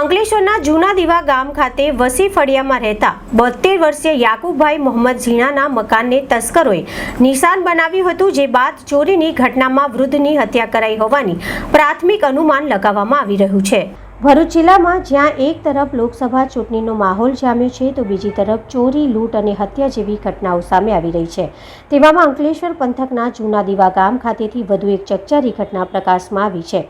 અંકલેશ્વરના જૂના દીવા ગામ ખાતે વસી ફળિયામાં રહેતા બોતેર વર્ષીય યાકુબભાઈ મોહમ્મદ ઝીણાના મકાનને તસ્કરોએ નિશાન બનાવ્યું હતું, જે બાદ ચોરીની ઘટનામાં વૃદ્ધની હત્યા કરાઈ હોવાની પ્રાથમિક અનુમાન લગાવવામાં આવી રહ્યું છે. ભરૂચ જિલ્લામાં જ્યાં એક તરફ લોકસભા ચૂંટણીનો માહોલ જામ્યો છે, તો બીજી તરફ ચોરી, લૂંટ અને હત્યા જેવી ઘટનાઓ સામે આવી રહી છે. તેવામાં અંકલેશ્વર પંથકના જૂના દીવા ગામ ખાતેથી વધુ એક ચકચારી ઘટના પ્રકાશમાં આવી છે.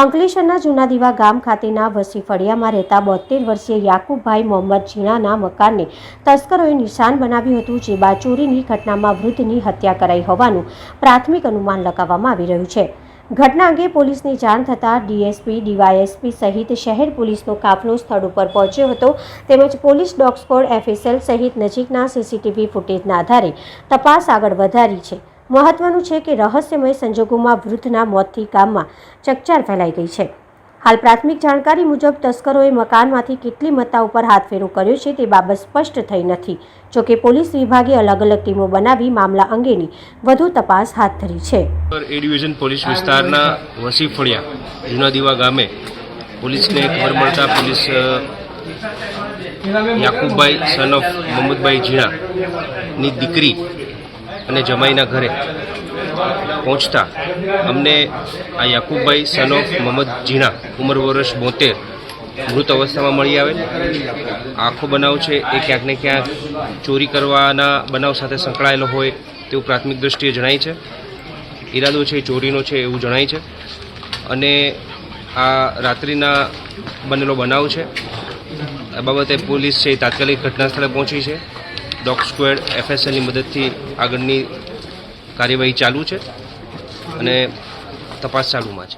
અંકલેશ્વરના જૂના દીવા ગામ ખાતેના વસી ફળિયામાં રહેતા બોતેર વર્ષીય યાકુબભાઈ મોહમ્મદ ઝીણાના મકાનને તસ્કરોએ નિશાન બનાવ્યું હતું, જે બાદ ચોરીની ઘટનામાં વૃદ્ધની હત્યા કરાઈ હોવાનું પ્રાથમિક અનુમાન લગાવવામાં આવી રહ્યું છે. ઘટના અંગે પોલીસની જાણ થતાં ડીએસપી, ડીવાયએસપી સહિત શહેર પોલીસનો કાફલો સ્થળ ઉપર પહોંચ્યો હતો. તેમજ પોલીસ ડોગ સ્કોડ એફએસએલ સહિત નજીકના સીસીટીવી ફૂટેજના આધારે તપાસ આગળ વધારી છે. મહત્વનું છે કે રહસ્યમય સંજોગોમાં વૃદ્ધના મોતથી ગામમાં ચકચાર ફેલાઈ ગઈ છે. હાલ પ્રાથમિક જાણકારી મુજબ તસ્કરોએ મકાનમાંથી કેટલી મત્તા ઉપર હાથફેરો કર્યો છે તે બાબત સ્પષ્ટ થઈ નથી. જોકે પોલીસ વિભાગે અલગ અલગ ટીમો બનાવી મામલા અંગેની વધુ તપાસ હાથ ધરી છે. એ ડિવિઝન પોલીસ વિસ્તારના વસી ફળિયા દીવા ગામે પોલીસને ખબર મળતા પોલીસ યાકુબભાઈ સન ઓફ મોહમ્મદભાઈ ઝીણા ની દીકરી અને જમાઈના ઘરે પહોંચતા અમને આ યાકુબભાઈ સન ઓફ મોહમ્મદ જીના ઉંમર વર્ષ બોતેર મૃત અવસ્થામાં મળી આવે આખો બનાવ છે, એ ક્યાંક ને ક્યાંક ચોરી કરવાના બનાવ સાથે સંકળાયેલો હોય તેવું પ્રાથમિક દ્રષ્ટિએ જણાય છે. ઈરાદો છે, ચોરીનો છે એવું જણાય છે. અને આ રાત્રિના બનેલો બનાવ છે. આ બાબતે પોલીસ છે તાત્કાલિક ઘટના સ્થળે પહોંચી છે. ડોગ સ્ક્વેડ એફએસએલની મદદથી આગળની કાર્યવાહી ચાલુ છે અને તપાસ ચાલુમાં છે.